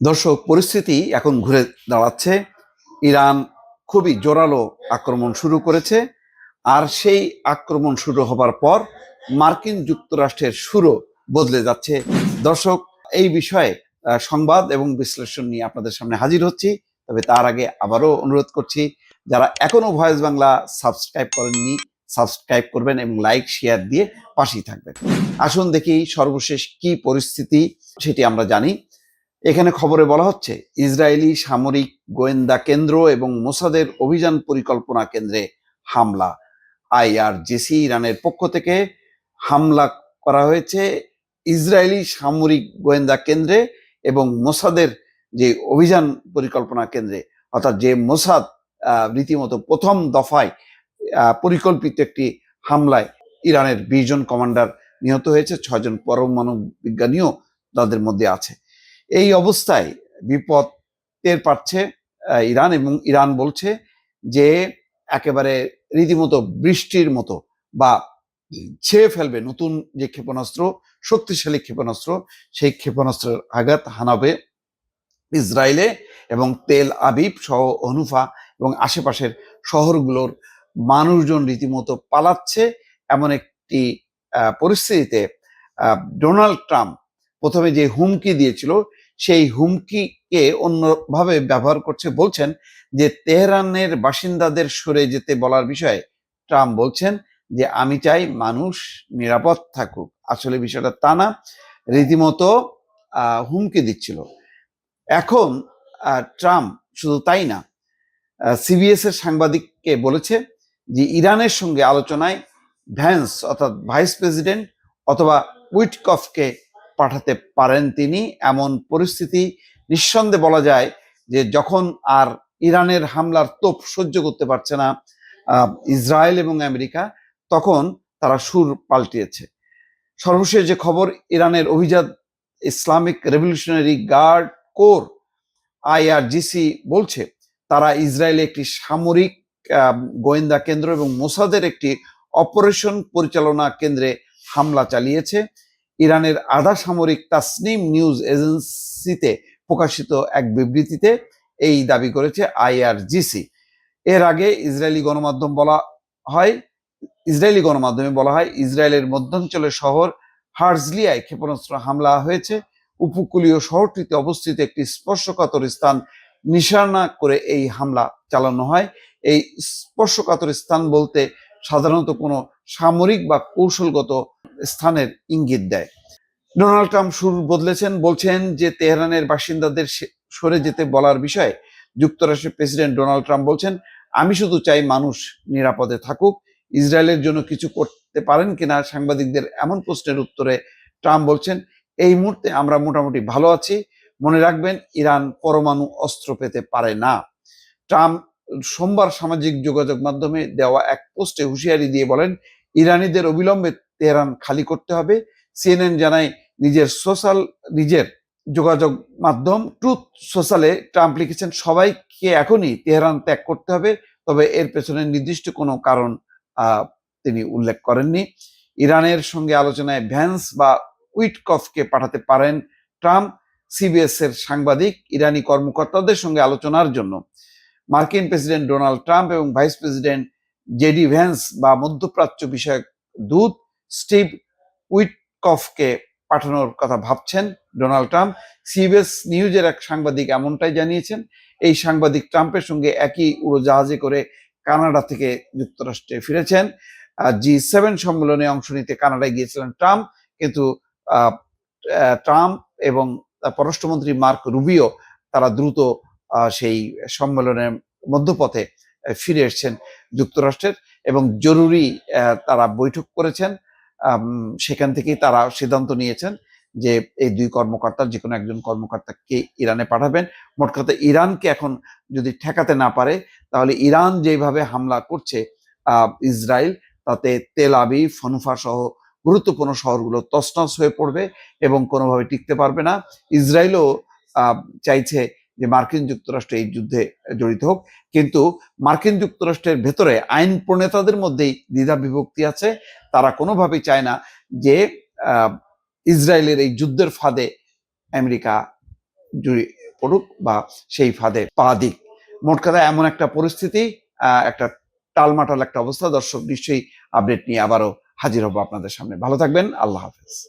দর্শক, পরিস্থিতি এখন ঘুরে দাঁড়াচ্ছে। ইরান খুবই জোরালো আক্রমণ শুরু করেছে আর সেই আক্রমণ শুরু হবার পর মার্কিন যুক্তরাষ্ট্রের সুরও বদলে যাচ্ছে। দর্শক, এই বিষয়ে সংবাদ এবং বিশ্লেষণ নিয়ে আপনাদের সামনে হাজির হচ্ছি। তবে তার আগে আবারও অনুরোধ করছি, যারা এখনও ভয়েস বাংলা সাবস্ক্রাইব করেননি, সাবস্ক্রাইব করবেন এবং লাইক, শেয়ার দিয়ে পাশেই থাকবেন। আসুন দেখি সর্বশেষ কি পরিস্থিতি, সেটি আমরা জানি। এখানে খবরে বলা হচ্ছে, ইসরায়েলি সামরিক গোয়েন্দা কেন্দ্র এবং মোসাদের অভিযান পরিকল্পনা কেন্দ্রে হামলা। আইআরজিসি ইরানের পক্ষ থেকে হামলা করা হয়েছে ইসরায়েলি সামরিক গোয়েন্দা কেন্দ্রে এবং মোসাদের যে অভিযান পরিকল্পনা কেন্দ্রে। অর্থাৎ যে মোসাদ রীতিমতো প্রথম দফায় পরিকল্পিত একটি হামলায় ইরানের বিশ জন কমান্ডার নিহত হয়েছে, ছয়জন পরমাণু বিজ্ঞানীও তাদের মধ্যে আছে। এই অবস্থায় বিপদ টের পাচ্ছে ইরান এবং ইরান বলছে যে একেবারে রীতিমতো বৃষ্টির মতো বা ছেয়ে ফেলবে নতুন যে ক্ষেপণাস্ত্র, শক্তিশালী ক্ষেপণাস্ত্র, সেই ক্ষেপণাস্ত্রের আঘাত হানাবে ইসরায়েলে এবং তেল আবিব সহ অনুফা এবং আশেপাশের শহরগুলোর মানুষজন রীতিমতো পালাচ্ছে। এমন একটি পরিস্থিতিতে ডোনাল্ড ট্রাম্প প্রথমে যে হুমকি দিয়েছিল সেই হুমকিকে অন্যভাবে ব্যবহার করছে, বলছেন যে তেহরানের বাসিন্দাদের সরে যেতে বলার বিষয়ে ট্রাম্প বলছেন যে, আমি চাই মানুষ নিরাপদ থাকুক। আসলে বিষয়টা তা না, রীতিমতো হুমকি দিচ্ছিল। এখন ট্রাম্প শুধু তাই না সিবিএস এর সাংবাদিককে বলেছে যে, ইরানের সঙ্গে আলোচনায় ভ্যান্স অর্থাৎ ভাইস প্রেসিডেন্ট অথবা উইটকফকে পাঠাতে পারেন তিনি, এমন পরিস্থিতি নিঃসন্দেহে বলা যায় যে যখন আর ইরানের হামলার তোপ সহ্য করতে পারছে না ইসরায়েল এবং আমেরিকা, তখন তারা সুর পাল্টিয়েছে। সর্বশেষ যে খবর, ইরানের অভিজাত Islamic revolutionary guard corps, IRGC বলছে, তারা ইসরায়েলে একটি সামরিক গোয়েন্দা কেন্দ্র এবং মোসাদের একটি অপারেশন পরিচালনা কেন্দ্রে হামলা চালিয়েছে। ইরানের আধা সামরিক তাসনিম নিউজ এজেন্সিতে প্রকাশিত এক বিবৃতিতে এই দাবি করেছে আইআরজিসি। এর আগে ইসরায়েলি গণমাধ্যম বলা হয়, ইসরায়েলি গণমাধ্যমে বলা হয়, ইসরায়েলের মধ্যাঞ্চলের শহর হার্জলিয়ায় ক্ষেপণাস্ত্র হামলা হয়েছে। উপকূলীয় শহরটিতে অবস্থিত একটি স্পর্শকাতর স্থান নিশানা করে এই হামলা চালানো হয়। এই স্পর্শকাতর স্থান বলতে সাধারণত কোনো সামরিক বা কৌশলগত স্থানের ইঙ্গিত দেয়। ডোনাল্ড ট্রাম্প সুর বদলেছেন, বলছেন যে তেহরানের বাসিন্দাদের সরে যেতে বলার বিষয়ে যুক্তরাষ্ট্রের প্রেসিডেন্ট ডোনাল্ড ট্রাম্প বলছেন, আমি শুধু চাই মানুষ নিরাপদে থাকুক, ইসরায়েলের জন্য কিছু করতে পারেন কিনা? সাংবাদিকদের এমন প্রশ্নের উত্তরে ট্রাম্প বলছেন, এই মুহূর্তে আমরা মোটামুটি ভালো আছি, মনে রাখবেন ইরান পরমাণু অস্ত্র পেতে পারে না। ট্রাম্প সোমবার সামাজিক যোগাযোগ মাধ্যমে দেওয়া এক পোস্টে হুঁশিয়ারি দিয়ে বলেন ইরানিদের অবিলম্বে তেহরান খালি করতে হবে। সিএনএন জানায় নিজের সোশ্যাল, নিজের যোগাযোগ মাধ্যম ট্রুথ সোশ্যালে ট্রাম্প লিখেছেন, সবাইকে এখনই তেহরান ত্যাগ করতে হবে। তবে এর পেছনে নির্দিষ্ট কোনো কারণ তিনি উল্লেখ করেননি। ইরানের সঙ্গে আলোচনায় ভ্যান্স বা উইটকফকে পাঠাতে পারেন ট্রাম্প সিবিএস এর সাংবাদিক, ইরানি কর্মকর্তাদের সঙ্গে আলোচনার জন্য। মার্কিন প্রেসিডেন্ট ডোনাল্ড ট্রাম্প এবং ভাইস প্রেসিডেন্ট জেডি ভ্যান্স বা মধ্যপ্রাচ্য বিষয়ক দূত স্টিভ উইটকফকে পাঠানোর কথা ভাবছেন ডোনাল্ড ট্রাম্প। সিবিএস নিউজের এক সাংবাদিক এমনটাই জানিয়েছেন, এই সাংবাদিক ট্রাম্পের সঙ্গে একই উড়োজাহাজে করে কানাডা থেকে যুক্তরাষ্ট্রে ফিরেছেন। জি সেভেন সম্মেলনে অংশ নিতে কানাডায় গিয়েছিলেন ট্রাম্প, কিন্তু ট্রাম্প এবং পররাষ্ট্রমন্ত্রী মার্ক রুবিও তারা দ্রুত সেই সম্মেলনের মধ্যপথে ফিরে এসেছেন যুক্তরাষ্ট্রের এবং জরুরি তারা বৈঠক করেছেন। সেখান থেকেই তারা সিদ্ধান্ত নিয়েছেন যে এই দুই কর্মকর্তার যে কোনো একজন কর্মকর্তাকে ইরানে পাঠাবেন। মোট কথা, ইরানকে এখন যদি ঠেকাতে না পারে, তাহলে ইরান যেভাবে হামলা করছে ইসরায়েল, তাতে তেল আবি ফনুফা সহ গুরুত্বপূর্ণ শহরগুলো তছনছ হয়ে পড়বে এবং কোনোভাবে টিকতে পারবে না। ইসরায়েলও চাইছে যে মার্কিন যুক্তরাষ্ট্র এই যুদ্ধে জড়িত হোক, কিন্তু মার্কিন যুক্তরাষ্ট্রের ভেতরে আইন প্রণেতাদের মধ্যেই দ্বিধা বিভক্তি আছে। তারা কোনোভাবেই চায় না যে ইসরায়েলের এই যুদ্ধের ফাঁদে আমেরিকা জড়ি- পড়ুক বা সেই ফাঁদে পা দিক। মোট কথা এমন একটা পরিস্থিতি একটা টালমাটাল একটা অবস্থা। দর্শক, নিশ্চয়ই আপডেট নিয়ে আবারও হাজির হব আপনাদের সামনে। ভালো থাকবেন, আল্লাহ হাফেজ।